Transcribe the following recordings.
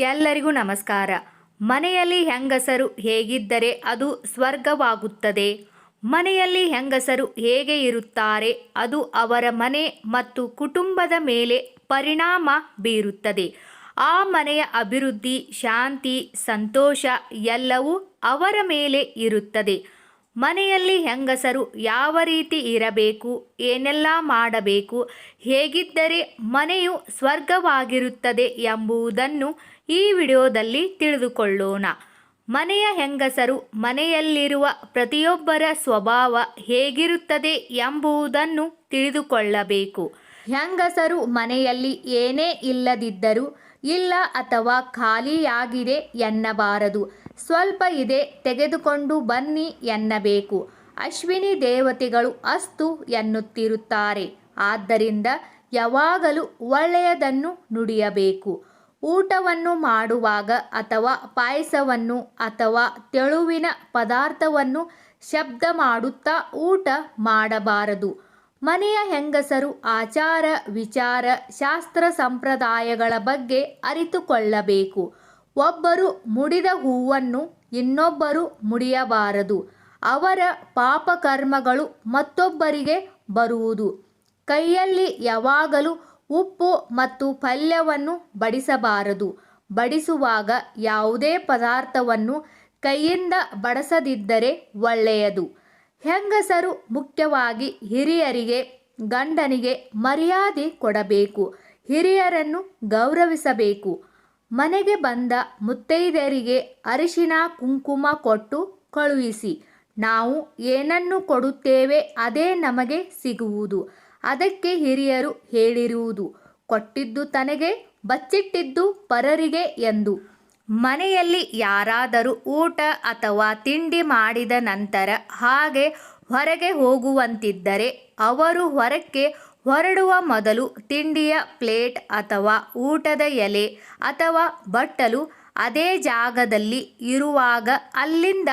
ಎಲ್ಲರಿಗೂ ನಮಸ್ಕಾರ. ಮನೆಯಲ್ಲಿ ಹೆಂಗಸರು ಹೇಗಿದ್ದರೆ ಅದು ಸ್ವರ್ಗವಾಗುತ್ತದೆ. ಮನೆಯಲ್ಲಿ ಹೆಂಗಸರು ಹೇಗೆ ಇರುತ್ತಾರೆ ಅದು ಅವರ ಮನೆ ಮತ್ತು ಕುಟುಂಬದ ಮೇಲೆ ಪರಿಣಾಮ ಬೀರುತ್ತದೆ. ಆ ಮನೆಯ ಅಭಿವೃದ್ಧಿ, ಶಾಂತಿ, ಸಂತೋಷ ಎಲ್ಲವೂ ಅವರ ಮೇಲೆ ಇರುತ್ತದೆ. ಮನೆಯಲ್ಲಿ ಹೆಂಗಸರು ಯಾವ ರೀತಿ ಇರಬೇಕು, ಏನೆಲ್ಲ ಮಾಡಬೇಕು, ಹೇಗಿದ್ದರೆ ಮನೆಯು ಸ್ವರ್ಗವಾಗಿರುತ್ತದೆ ಎಂಬುದನ್ನು ಈ ವಿಡಿಯೋದಲ್ಲಿ ತಿಳಿದುಕೊಳ್ಳೋಣ. ಮನೆಯ ಹೆಂಗಸರು ಮನೆಯಲ್ಲಿರುವ ಪ್ರತಿಯೊಬ್ಬರ ಸ್ವಭಾವ ಹೇಗಿರುತ್ತದೆ ಎಂಬುದನ್ನು ತಿಳಿದುಕೊಳ್ಳಬೇಕು. ಹೆಂಗಸರು ಮನೆಯಲ್ಲಿ ಏನೇ ಇಲ್ಲದಿದ್ದರೂ, ಇಲ್ಲ ಅಥವಾ ಖಾಲಿಯಾಗಿದೆ ಎನ್ನಬಾರದು. ಸ್ವಲ್ಪ ಇದೆ, ತೆಗೆದುಕೊಂಡು ಬನ್ನಿ ಎನ್ನಬೇಕು. ಅಶ್ವಿನಿ ದೇವತೆಗಳು ಅಸ್ತು ಎನ್ನುತ್ತಿರುತ್ತಾರೆ. ಆದ್ದರಿಂದ ಯಾವಾಗಲೂ ಒಳ್ಳೆಯದನ್ನು ನುಡಿಯಬೇಕು. ಊಟವನ್ನು ಮಾಡುವಾಗ ಅಥವಾ ಪಾಯಸವನ್ನು ಅಥವಾ ತೆಳುವಿನ ಪದಾರ್ಥವನ್ನು ಶಬ್ದ ಮಾಡುತ್ತಾ ಊಟ ಮಾಡಬಾರದು. ಮನೆಯ ಹೆಂಗಸರು ಆಚಾರ ವಿಚಾರ, ಶಾಸ್ತ್ರ ಸಂಪ್ರದಾಯಗಳ ಬಗ್ಗೆ ಅರಿತುಕೊಳ್ಳಬೇಕು. ಒಬ್ಬರು ಮುಡಿದ ಹೂವನ್ನು ಇನ್ನೊಬ್ಬರು ಮುಡಿಯಬಾರದು. ಅವರ ಪಾಪಕರ್ಮಗಳು ಮತ್ತೊಬ್ಬರಿಗೆ ಬರುವುದು. ಕೈಯಲ್ಲಿ ಯಾವಾಗಲೂ ಉಪ್ಪು ಮತ್ತು ಪಲ್ಯವನ್ನು ಬಡಿಸಬಾರದು. ಬಡಿಸುವಾಗ ಯಾವುದೇ ಪದಾರ್ಥವನ್ನು ಕೈಯಿಂದ ಬಡಿಸದಿದ್ದರೆ ಒಳ್ಳೆಯದು. ಹೆಂಗಸರು ಮುಖ್ಯವಾಗಿ ಹಿರಿಯರಿಗೆ, ಗಂಡನಿಗೆ ಮರ್ಯಾದೆ ಕೊಡಬೇಕು. ಹಿರಿಯರನ್ನು ಗೌರವಿಸಬೇಕು. ಮನೆಗೆ ಬಂದ ಮುತ್ತೈದೆಯರಿಗೆ ಅರಿಶಿನ ಕುಂಕುಮ ಕೊಟ್ಟು ಕಳುಹಿಸಿ. ನಾವು ಏನನ್ನು ಕೊಡುತ್ತೇವೆ ಅದೇ ನಮಗೆ ಸಿಗುವುದು. ಅದಕ್ಕೆ ಹಿರಿಯರು ಹೇಳಿರುವುದು, ಕೊಟ್ಟಿದ್ದು ತನಗೆ, ಬಚ್ಚಿಟ್ಟಿದ್ದು ಪರರಿಗೆ ಎಂದು. ಮನೆಯಲ್ಲಿ ಯಾರಾದರೂ ಊಟ ಅಥವಾ ತಿಂಡಿ ಮಾಡಿದ ನಂತರ ಹಾಗೆ ಹೊರಗೆ ಹೋಗುವಂತಿದ್ದರೆ ಅವರು ಹೊರಕ್ಕೆ ಹೊರಡುವ ಮೊದಲು ತಿಂಡಿಯ ಪ್ಲೇಟ್ ಅಥವಾ ಊಟದ ಎಲೆ ಅಥವಾ ಬಟ್ಟಲು ಅದೇ ಜಾಗದಲ್ಲಿ ಇರುವಾಗ ಅಲ್ಲಿಂದ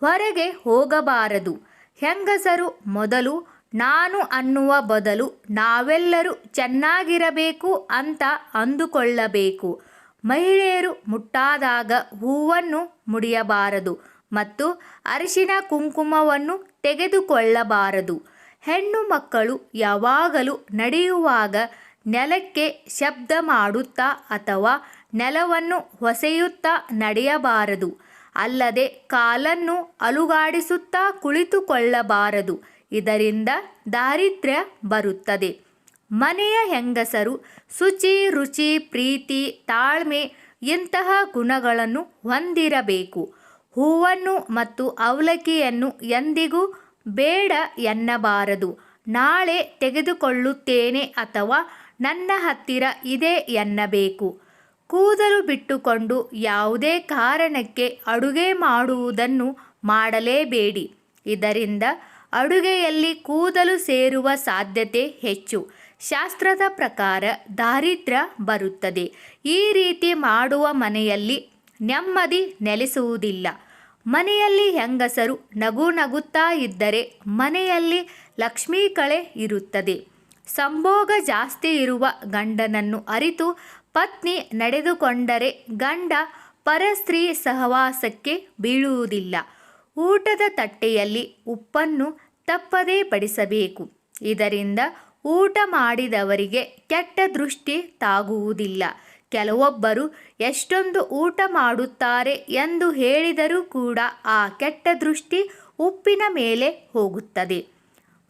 ಹೊರಗೆ ಹೋಗಬಾರದು. ಹೆಂಗಸರು ಮೊದಲು ನಾನು ಅನ್ನುವ ಬದಲು ನಾವೆಲ್ಲರೂ ಚೆನ್ನಾಗಿರಬೇಕು ಅಂತ ಅಂದುಕೊಳ್ಳಬೇಕು. ಮಹಿಳೆಯರು ಮುಟ್ಟಾದಾಗ ಹೂವನ್ನು ಮುಡಿಯಬಾರದು ಮತ್ತು ಅರಿಶಿನ ಕುಂಕುಮವನ್ನು ತೆಗೆದುಕೊಳ್ಳಬಾರದು. ಹೆಣ್ಣು ಮಕ್ಕಳು ಯಾವಾಗಲೂ ನಡೆಯುವಾಗ ನೆಲಕ್ಕೆ ಶಬ್ದ ಮಾಡುತ್ತಾ ಅಥವಾ ನೆಲವನ್ನು ಹೊಸೆಯುತ್ತಾ ನಡೆಯಬಾರದು. ಅಲ್ಲದೆ ಕಾಲನ್ನು ಅಲುಗಾಡಿಸುತ್ತಾ ಕುಳಿತುಕೊಳ್ಳಬಾರದು. ಇದರಿಂದ ದಾರಿದ್ರ್ಯ ಬರುತ್ತದೆ. ಮನೆಯ ಹೆಂಗಸರು ಶುಚಿ, ರುಚಿ, ಪ್ರೀತಿ, ತಾಳ್ಮೆ ಇಂತಹ ಗುಣಗಳನ್ನು ಹೊಂದಿರಬೇಕು. ಹೂವನ್ನು ಮತ್ತು ಅವಲಕ್ಕಿಯನ್ನು ಎಂದಿಗೂ ಬೇಡ ಎನ್ನಬಾರದು. ನಾಳೆ ತೆಗೆದುಕೊಳ್ಳುತ್ತೇನೆ ಅಥವಾ ನನ್ನ ಹತ್ತಿರ ಇದೆ ಎನ್ನಬೇಕು. ಕೂದಲು ಬಿಟ್ಟುಕೊಂಡು ಯಾವುದೇ ಕಾರಣಕ್ಕೆ ಅಡುಗೆ ಮಾಡುವುದನ್ನು ಮಾಡಲೇಬೇಡಿ. ಇದರಿಂದ ಅಡುಗೆಯಲ್ಲಿ ಕೂದಲು ಸೇರುವ ಸಾಧ್ಯತೆ ಹೆಚ್ಚು. ಶಾಸ್ತ್ರದ ಪ್ರಕಾರ ದಾರಿದ್ರ್ಯ ಬರುತ್ತದೆ. ಈ ರೀತಿ ಮಾಡುವ ಮನೆಯಲ್ಲಿ ನೆಮ್ಮದಿ ನೆಲೆಸುವುದಿಲ್ಲ. ಮನೆಯಲ್ಲಿ ಹೆಂಗಸರು ನಗು ನಗುತ್ತಾ ಇದ್ದರೆ ಮನೆಯಲ್ಲಿ ಲಕ್ಷ್ಮೀ ಕಳೆ ಇರುತ್ತದೆ. ಸಂಭೋಗ ಜಾಸ್ತಿ ಇರುವ ಗಂಡನನ್ನು ಅರಿತು ಪತ್ನಿ ನಡೆದುಕೊಂಡರೆ ಗಂಡ ಪರಸ್ತ್ರೀ ಸಹವಾಸಕ್ಕೆ ಬೀಳುವುದಿಲ್ಲ. ಊಟದ ತಟ್ಟೆಯಲ್ಲಿ ಉಪ್ಪನ್ನು ತಪ್ಪದೇ ಪಡಿಸಬೇಕು. ಇದರಿಂದ ಊಟ ಮಾಡಿದವರಿಗೆ ಕೆಟ್ಟ ದೃಷ್ಟಿ ತಾಗುವುದಿಲ್ಲ. ಕೆಲವೊಬ್ಬರು ಎಷ್ಟೊಂದು ಊಟ ಮಾಡುತ್ತಾರೆ ಎಂದು ಹೇಳಿದರೂ ಕೂಡ ಆ ಕೆಟ್ಟ ದೃಷ್ಟಿ ಉಪ್ಪಿನ ಮೇಲೆ ಹೋಗುತ್ತದೆ.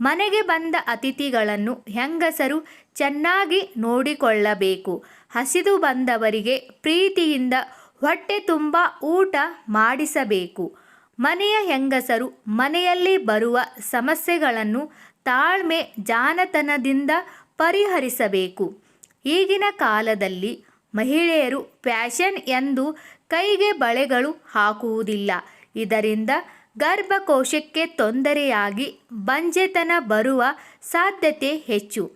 ಮನೆಗೆ ಬಂದ ಅತಿಥಿಗಳನ್ನು, ಹೆಂಗಸರು ಚೆನ್ನಾಗಿ ನೋಡಿಕೊಳ್ಳಬೇಕು. ಹಸಿದು ಬಂದವರಿಗೆ ಪ್ರೀತಿಯಿಂದ ಹೊಟ್ಟೆ ತುಂಬ ಊಟ ಮಾಡಿಸಬೇಕು. ಮನೆಯ ಹೆಂಗಸರು ಮನೆಯಲ್ಲಿ ಬರುವ ಸಮಸ್ಯೆಗಳನ್ನು ತಾಳ್ಮೆ ಜಾನತನದಿಂದ ಪರಿಹರಿಸಬೇಕು. ಈಗಿನ ಕಾಲದಲ್ಲಿ ಮಹಿಳೆಯರು ಫ್ಯಾಷನ್ ಎಂದು ಕೈಗೆ ಬಳೆಗಳು ಹಾಕುವುದಿಲ್ಲ. ಇದರಿಂದ ಗರ್ಭಕೋಶಕ್ಕೆ ತೊಂದರೆಯಾಗಿ ಬಂಜೆತನ ಬರುವ ಸಾಧ್ಯತೆ ಹೆಚ್ಚು.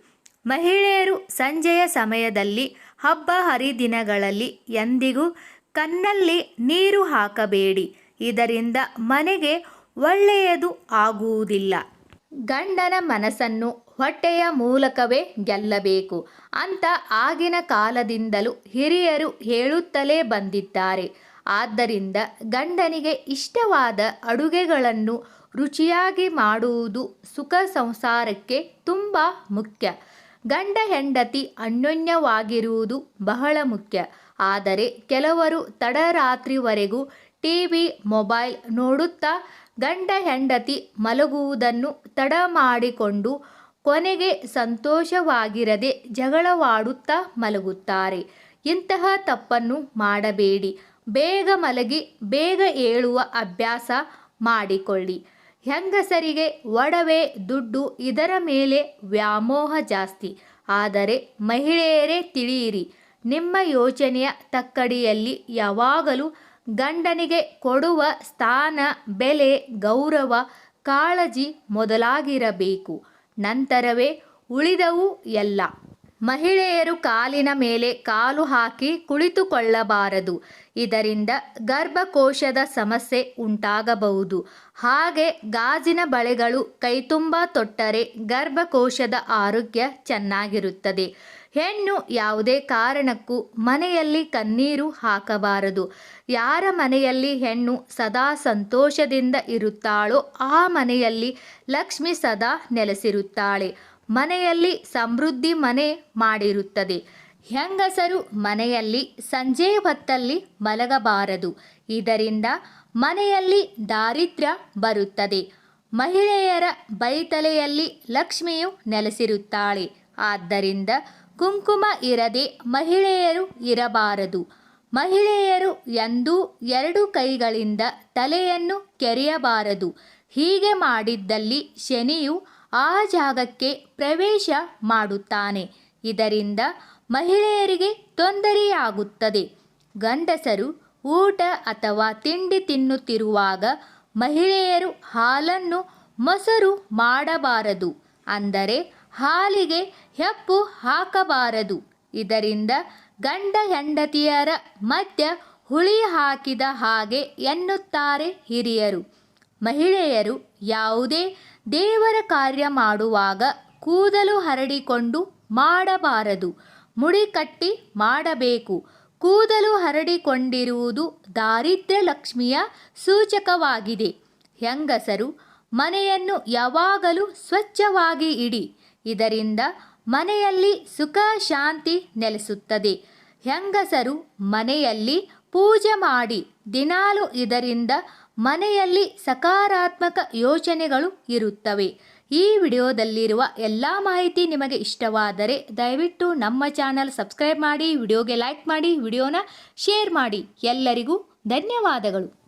ಮಹಿಳೆಯರು ಸಂಜೆಯ ಸಮಯದಲ್ಲಿ ಹಬ್ಬ ಹರಿದಿನಗಳಲ್ಲಿ ಎಂದಿಗೂ ಕಣ್ಣಲ್ಲಿ ನೀರು ಹಾಕಬೇಡಿ. ಇದರಿಂದ ಮನೆಗೆ ಒಳ್ಳೆಯದು ಆಗುವುದಿಲ್ಲ. ಗಂಡನ ಮನಸ್ಸನ್ನು ಹೊಟ್ಟೆಯ ಮೂಲಕವೇ ಗೆಲ್ಲಬೇಕು ಅಂತ ಆಗಿನ ಕಾಲದಿಂದಲೂ ಹಿರಿಯರು ಹೇಳುತ್ತಲೇ ಬಂದಿದ್ದಾರೆ. ಆದ್ದರಿಂದ ಗಂಡನಿಗೆ ಇಷ್ಟವಾದ ಅಡುಗೆಗಳನ್ನು ರುಚಿಯಾಗಿ ಮಾಡುವುದು ಸುಖ ಸಂಸಾರಕ್ಕೆ ತುಂಬ ಮುಖ್ಯ. ಗಂಡ ಹೆಂಡತಿ ಅನ್ಯೋನ್ಯವಾಗಿರುವುದು ಬಹಳ ಮುಖ್ಯ. ಆದರೆ ಕೆಲವರು ತಡರಾತ್ರಿವರೆಗೂ ಟಿವಿ, ಮೊಬೈಲ್ ನೋಡುತ್ತಾ ಗಂಡ ಹೆಂಡತಿ ಮಲಗುವುದನ್ನು ತಡ ಮಾಡಿಕೊಂಡು ಕೊನೆಗೆ ಸಂತೋಷವಾಗಿರದೆ ಜಗಳವಾಡುತ್ತಾ ಮಲಗುತ್ತಾರೆ. ಇಂತಹ ತಪ್ಪನ್ನು ಮಾಡಬೇಡಿ. ಬೇಗ ಮಲಗಿ, ಬೇಗ ಏಳುವ ಅಭ್ಯಾಸ ಮಾಡಿಕೊಳ್ಳಿ. ಹೆಂಗಸರಿಗೆ ಒಡವೆ, ದುಡ್ಡು ಇದರ ಮೇಲೆ ವ್ಯಾಮೋಹ ಜಾಸ್ತಿ. ಆದರೆ ಮಹಿಳೆಯರೇ ತಿಳಿಯಿರಿ, ನಿಮ್ಮ ಯೋಚನೆಯ ತಕ್ಕಡಿಯಲ್ಲಿ ಯಾವಾಗಲೂ ಗಂಡನಿಗೆ ಕೊಡುವ ಸ್ಥಾನ, ಬೆಲೆ, ಗೌರವ, ಕಾಳಜಿ ಮೊದಲಾಗಿರಬೇಕು. ನಂತರವೇ ಉಳಿದವು ಎಲ್ಲ. ಮಹಿಳೆಯರು ಕಾಲಿನ ಮೇಲೆ ಕಾಲು ಹಾಕಿ ಕುಳಿತುಕೊಳ್ಳಬಾರದು. ಇದರಿಂದ ಗರ್ಭಕೋಶದ ಸಮಸ್ಯೆ ಉಂಟಾಗಬಹುದು. ಹಾಗೆ ಗಾಜಿನ ಬಳೆಗಳು ಕೈತುಂಬ ತೊಟ್ಟರೆ ಗರ್ಭಕೋಶದ ಆರೋಗ್ಯ ಚೆನ್ನಾಗಿರುತ್ತದೆ. ಹೆಣ್ಣು ಯಾವುದೇ ಕಾರಣಕ್ಕೂ ಮನೆಯಲ್ಲಿ ಕಣ್ಣೀರು ಹಾಕಬಾರದು. ಯಾರ ಮನೆಯಲ್ಲಿ ಹೆಣ್ಣು ಸದಾ ಸಂತೋಷದಿಂದ ಇರುತ್ತಾಳೋ ಆ ಮನೆಯಲ್ಲಿ ಲಕ್ಷ್ಮಿ ಸದಾ ನೆಲೆಸಿರುತ್ತಾಳೆ. ಮನೆಯಲ್ಲಿ ಸಮೃದ್ಧಿ ಮನೆ ಮಾಡಿರುತ್ತದೆ. ಹೆಂಗಸರು ಮನೆಯಲ್ಲಿ ಸಂಜೆ ಹೊತ್ತಲ್ಲಿ ಮಲಗಬಾರದು. ಇದರಿಂದ ಮನೆಯಲ್ಲಿ ದಾರಿದ್ರ್ಯ ಬರುತ್ತದೆ. ಮಹಿಳೆಯರ ಬೈತಲೆಯಲ್ಲಿ ಲಕ್ಷ್ಮಿಯು ನೆಲೆಸಿರುತ್ತಾಳೆ. ಆದ್ದರಿಂದ ಕುಂಕುಮ ಇರದೆ ಮಹಿಳೆಯರು ಇರಬಾರದು. ಮಹಿಳೆಯರು ಎಂದೂ ಎರಡು ಕೈಗಳಿಂದ ತಲೆಯನ್ನು ಕೆರೆಯಬಾರದು. ಹೀಗೆ ಮಾಡಿದ್ದಲ್ಲಿ ಶನಿಯು ಆ ಜಾಗಕ್ಕೆ ಪ್ರವೇಶ ಮಾಡುತ್ತಾನೆ. ಇದರಿಂದ ಮಹಿಳೆಯರಿಗೆ ತೊಂದರೆಯಾಗುತ್ತದೆ. ಗಂಡಸರು ಊಟ ಅಥವಾ ತಿಂಡಿ ತಿನ್ನುತ್ತಿರುವಾಗ ಮಹಿಳೆಯರು ಹಾಲನ್ನು ಮೊಸರು ಮಾಡಬಾರದು. ಅಂದರೆ ಹಾಲಿಗೆ ಹೆಪ್ಪು ಹಾಕಬಾರದು. ಇದರಿಂದ ಗಂಡ ಹೆಂಡತಿಯರ ಮಧ್ಯ ಹುಳಿ ಹಾಕಿದ ಹಾಗೆ ಎನ್ನುತ್ತಾರೆ ಹಿರಿಯರು. ಮಹಿಳೆಯರು ಯಾವುದೇ ದೇವರ ಕಾರ್ಯ ಮಾಡುವಾಗ ಕೂದಲು ಹರಡಿಕೊಂಡು ಮಾಡಬಾರದು. ಮುಡಿ ಕಟ್ಟಿ ಮಾಡಬೇಕು. ಕೂದಲು ಹರಡಿಕೊಂಡಿರುವುದು ದಾರಿದ್ರ್ಯ ಲಕ್ಷ್ಮಿಯ ಸೂಚಕವಾಗಿದೆ. ಹೆಂಗಸರು ಮನೆಯನ್ನು ಯಾವಾಗಲೂ ಸ್ವಚ್ಛವಾಗಿ ಇಡಿ. ಇದರಿಂದ ಮನೆಯಲ್ಲಿ ಸುಖ ಶಾಂತಿ ನೆಲೆಸುತ್ತದೆ. ಹೆಂಗಸರು ಮನೆಯಲ್ಲಿ ಪೂಜೆ ಮಾಡಿ ದಿನಾಲು ಇದರಿಂದ ಮನೆಯಲ್ಲಿ ಸಕಾರಾತ್ಮಕ ಯೋಚನೆಗಳು ಇರುತ್ತವೆ. ಈ ವಿಡಿಯೋದಲ್ಲಿರುವ ಎಲ್ಲ ಮಾಹಿತಿ ನಿಮಗೆ ಇಷ್ಟವಾದರೆ ದಯವಿಟ್ಟು ನಮ್ಮ ಚಾನಲ್ ಸಬ್ಸ್ಕ್ರೈಬ್ ಮಾಡಿ, ವಿಡಿಯೋಗೆ ಲೈಕ್ ಮಾಡಿ, ವಿಡಿಯೋನ ಶೇರ್ ಮಾಡಿ. ಎಲ್ಲರಿಗೂ ಧನ್ಯವಾದಗಳು.